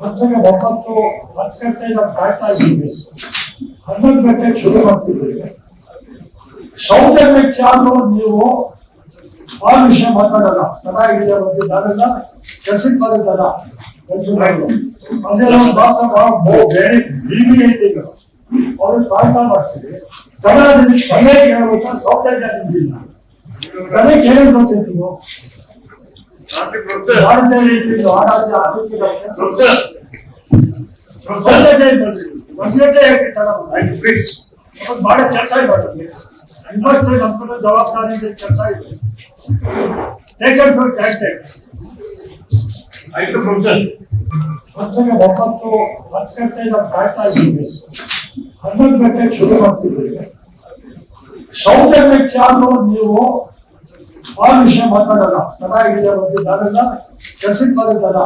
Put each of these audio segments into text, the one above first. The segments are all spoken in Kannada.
ಹತ್ತಗೆ ಒಂಬತ್ತು ಹತ್ತು ಗಂಟೆ ನಾವು ಕಾಯ್ತಾ ಇದ್ದೀವಿ. ಹನ್ನೊಂದು ಗಂಟೆಗೆ ಶುರು ಮಾಡ್ತಿದ್ದೀವಿ ಸೌಜನ್ಯಕ್ಕೆ ಆದ್ರೂ ನೀವು ಆ ವಿಷಯ ಮಾತಾಡಲ್ಲ. ಚೆನ್ನಾಗಿದೆ ಬಗ್ಗೆ ನಾವೆಲ್ಲ ಕೆಲ್ಸಕ್ಕೆ ಬಂದಿದ್ದಲ್ಲ. ಅದೆಲ್ಲ ಮಾತ್ರ ಬೇರೆ ಬೀದಿ ಐತೆ ಅವ್ರಿಗೆ ಕಾಯ್ತಾ ಮಾಡ್ತೀವಿ. ತಡ ಸಮಯ ಕೇಳಬೇಕು ಸೌಜನ್ಯ ನಿಮ್ಗಿಲ್ಲ. ತಲೆ ಕೇಳಿ ಬರ್ತೀವಿ ನೀವು. ಮಾಡೋ ಕೆಲಸ ಇರೋದು ಇನ್ನಷ್ಟು ನಮ್ಮ ಜವಾಬ್ದಾರಿ ಕೆಲಸ ಇದೆ ಟೇಕನ್ ಫಾರ್ ಗ್ರಾಂಟೆಡ್ ಆಯ್ತು ಪ್ರೊಫೆಸರ್ ಒಂದೇ ಒಂಬತ್ತು ಹತ್ತು ಗಂಟೆ ಕಾಯ್ತಾ ಇದ್ದೀವಿ ಹನ್ನೊಂದು ಗಂಟೆಗೆ ಶುರು ಮಾಡ್ತಿದ್ದೀವಿ. ಸೌಜನ್ಯಕ್ಕೆ ಆದ್ರೂ ನೀವು ಆ ವಿಷಯ ಮಾತಾಡಲ್ಲ ತಡ ಹಿಡಿಯ ಬಗ್ಗೆ ನಾವೆಲ್ಲ ಕೆಲ್ಸಕ್ಕೆ ಬಂದಿದ್ದಲ್ಲ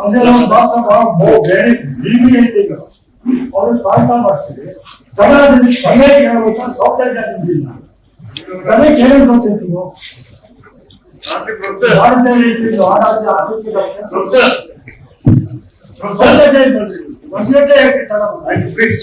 ಅದೆಲ್ಲ ಮಾತ್ರ ನಾವು ಬೇರೆ ಬೀದಿ ಐತೆ ಈಗ ಅವ್ರಿಗೆ ಕಾಯ್ತಾ ಮಾಡ್ತೀವಿ ತಡ ಸಮಯ ಕೇಳಬೇಕು ಸೌಜನ್ಯ ನಿಮ್ಗಿಲ್ಲ ತಲೆ ಕೇಳಿ ಬರ್ತೀವಿ ನೀವು? ಭಾರತೀಯ ರೀತಿಯಲ್ಲಿ ಆಡಾದ ಯಾಕೆ ತಡ ಪ್ಲೀಸ್